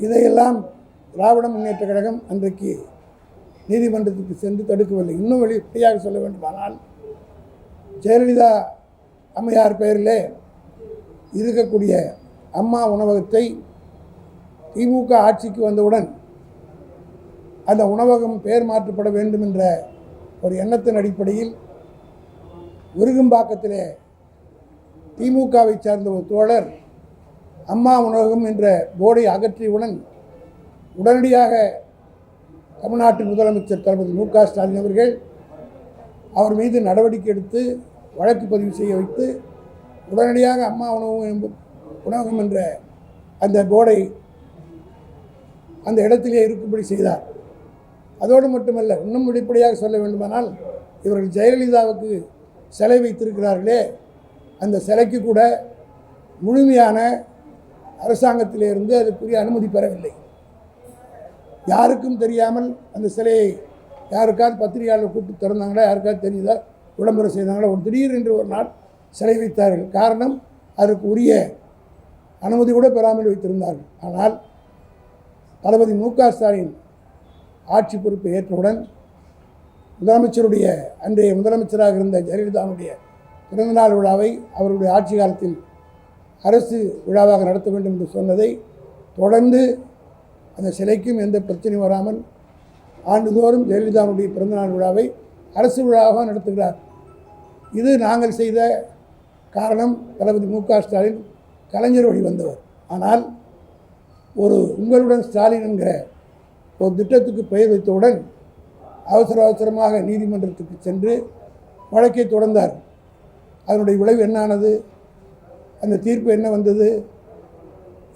இதையெல்லாம் திராவிட முன்னேற்ற கழகம் அன்றைக்கு நீதிமன்றத்துக்கு சென்று தடுக்கவில்லை. இன்னும் வெளிப்படையாக சொல்ல வேண்டுமானால் ஜெயலலிதா அம்மையார் பெயரிலே இருக்கக்கூடிய அம்மா உணவகத்தை திமுக ஆட்சிக்கு வந்தவுடன் அந்த உணவகம் பெயர் மாற்றப்பட வேண்டும் என்ற ஒரு எண்ணத்தின் அடிப்படையில் விருகம்பாக்கத்திலே திமுகவை சார்ந்த ஒரு தோழர் அம்மா உணவகம் என்ற போர்டை அகற்றியவுடன் உடனடியாக தமிழ்நாட்டு முதலமைச்சர் தளபதி மு க ஸ்டாலின் அவர்கள் அவர் மீது நடவடிக்கை எடுத்து வழக்கு பதிவு செய்ய வைத்து உடனடியாக அம்மா உணவகம் உணவகம் என்ற அந்த போர்டை அந்த இடத்திலே இருக்கும்படி செய்தார். அதோடு மட்டுமல்ல இன்னும் வெளிப்படையாக சொல்ல வேண்டுமானால் இவர்கள் ஜெயலலிதாவுக்கு சிலை வைத்திருக்கிறார்களே. அந்த சிலைக்கு கூட முழுமையான அரசாங்கத்திலிருந்து அதுக்குரிய அனுமதி பெறவில்லை. யாருக்கும் தெரியாமல் அந்த சிலையை யாருக்காவது பத்திரிகையாளர் கூப்பிட்டு திறந்தாங்களா யாருக்காவது தெரியுதா? விளம்பரம் செய்தாங்களா? ஒரு திடீரென்று ஒரு நாள் சிலை வைத்தார்கள். காரணம் அதற்கு உரிய அனுமதி கூட பெறாமல் வைத்திருந்தார்கள். ஆனால் தளபதி மு க ஸ்டாலின் ஆட்சி பொறுப்பை ஏற்றவுடன் முதலமைச்சருடைய அன்றைய முதலமைச்சராக இருந்த ஜெயலலிதாவுடைய பிறந்தநாள் விழாவை அவருடைய ஆட்சி காலத்தில் அரசு விழாவாக நடத்த வேண்டும் என்று சொன்னதை தொடர்ந்து அந்த சிலைக்கும் எந்த பிரச்சனையும் வராமல் ஆண்டுதோறும் ஜெயலலிதாவுடைய பிறந்தநாள் விழாவை அரசு விழாவாக நடத்துகிறார். இது நாங்கள் செய்த காரணம் தளபதி மு க ஸ்டாலின் கலைஞர் வழி வந்தவர். ஆனால் ஒரு உங்களுடன் ஸ்டாலின் என்கிற ஒரு திட்டத்துக்கு பெயர் வைத்தவுடன் அவசர அவசரமாக நீதிமன்றத்துக்கு சென்று வழக்கை தொடர்ந்தார். அதனுடைய விளைவு என்னானது? அந்த தீர்ப்பு என்ன வந்தது?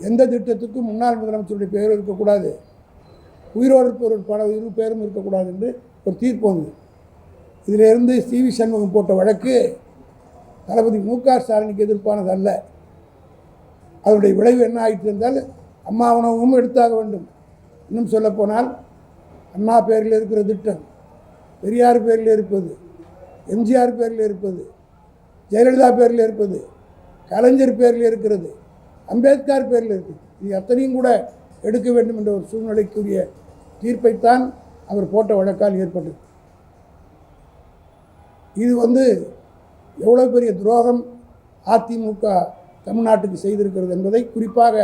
எந்த திட்டத்துக்கும் முன்னாள் முதலமைச்சருடைய பெயரும் இருக்கக்கூடாது. உயிரோடு இருப்பவர் பல இரு பேரும் இருக்கக்கூடாது என்று ஒரு தீர்ப்பு வந்தது. இதிலிருந்து சி வி சண்முகம் போட்ட வழக்கு தளபதி மு க ஸ்டாலினுக்கு எதிர்ப்பானது அல்ல. அதனுடைய விளைவு என்ன ஆயிட்டு இருந்தால் அம்மா உணவும் எடுத்தாக வேண்டும். இன்னும் சொல்லப்போனால் அண்ணா பேரில் இருக்கிற திட்டம் பெரியார் பேரில் இருப்பது எம்ஜிஆர் பேரில் இருப்பது ஜெயலலிதா பேரில் இருப்பது கலைஞர் பேரில் இருக்கிறது அம்பேத்கர் பேரில் இருக்குது இது அத்தனையும் கூட எடுக்க வேண்டும் என்ற ஒரு சூழ்நிலைக்குரிய தீர்ப்பைத்தான் அவர் போட்ட வழக்கால் ஏற்பட்டது. இது வந்து எவ்வளோ பெரிய துரோகம் அதிமுக தமிழ்நாட்டுக்கு செய்திருக்கிறது என்பதை குறிப்பாக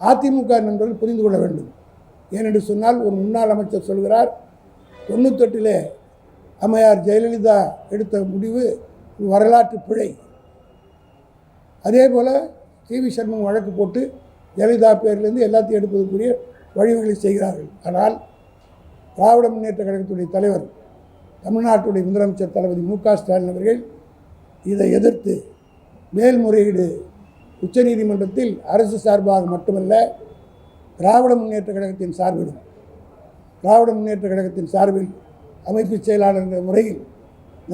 அதிமுக நண்பர்கள் புரிந்து கொள்ள வேண்டும். ஏனென்று சொன்னால் ஒரு முன்னாள் அமைச்சர் சொல்கிறார் தொண்ணூத்தெட்டிலே அம்மையார் ஜெயலலிதா எடுத்த முடிவு ஒரு வரலாற்று பிழை. அதே போல் டி வி சண்முகம் வழக்கு போட்டு ஜெயலலிதா பேரிலிருந்து எல்லாத்தையும் எடுப்பதற்குரிய வழிவகைகளை செய்கிறார்கள். ஆனால் திராவிட முன்னேற்ற கழகத்துடைய தலைவர் தமிழ்நாட்டுடைய முதலமைச்சர் தளபதி மு க ஸ்டாலின் அவர்கள் இதை எதிர்த்து மேல்முறையீடு உச்சநீதிமன்றத்தில் அரசு சார்பாக மட்டுமல்ல திராவிட முன்னேற்ற கழகத்தின் சார்பிலும் திராவிட முன்னேற்ற கழகத்தின் சார்பில் அமைப்பு செயலாளர் என்ற முறையில்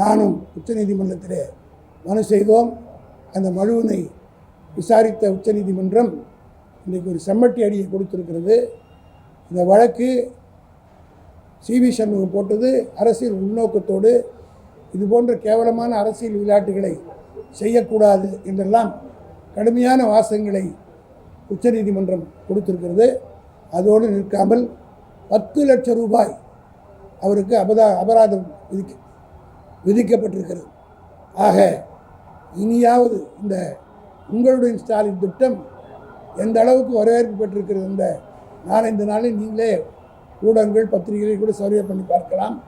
நானும் உச்சநீதிமன்றத்திலே மனு செய்தோம். அந்த மனுவினை விசாரித்த உச்சநீதிமன்றம் இன்றைக்கு ஒரு செம்மட்டி அடியை கொடுத்திருக்கிறது. இந்த வழக்கு சி வி சண்முகம் போட்டது அரசியல் உள்நோக்கத்தோடு இது போன்ற கேவலமான அரசியல் விளையாட்டுகளை செய்யக்கூடாது என்றெல்லாம் கடுமையான வாசகங்களை உச்சநீதிமன்றம் கொடுத்திருக்கிறது. அதோடு நிற்காமல் பத்து லட்சம் ரூபாய் அவருக்கு அபதா அபராதம் விதிக்க விதிக்கப்பட்டிருக்கிறது. ஆக இனியாவது இந்த உங்களுடைய ஸ்டாலின் திட்டம் எந்த அளவுக்கு வரவேற்பு பெற்றிருக்கிறது இந்த நாலஞ்சு நாளில் நீங்களே ஊடகங்கள் பத்திரிகைகளை கூட சர்வே பண்ணி பார்க்கலாம்.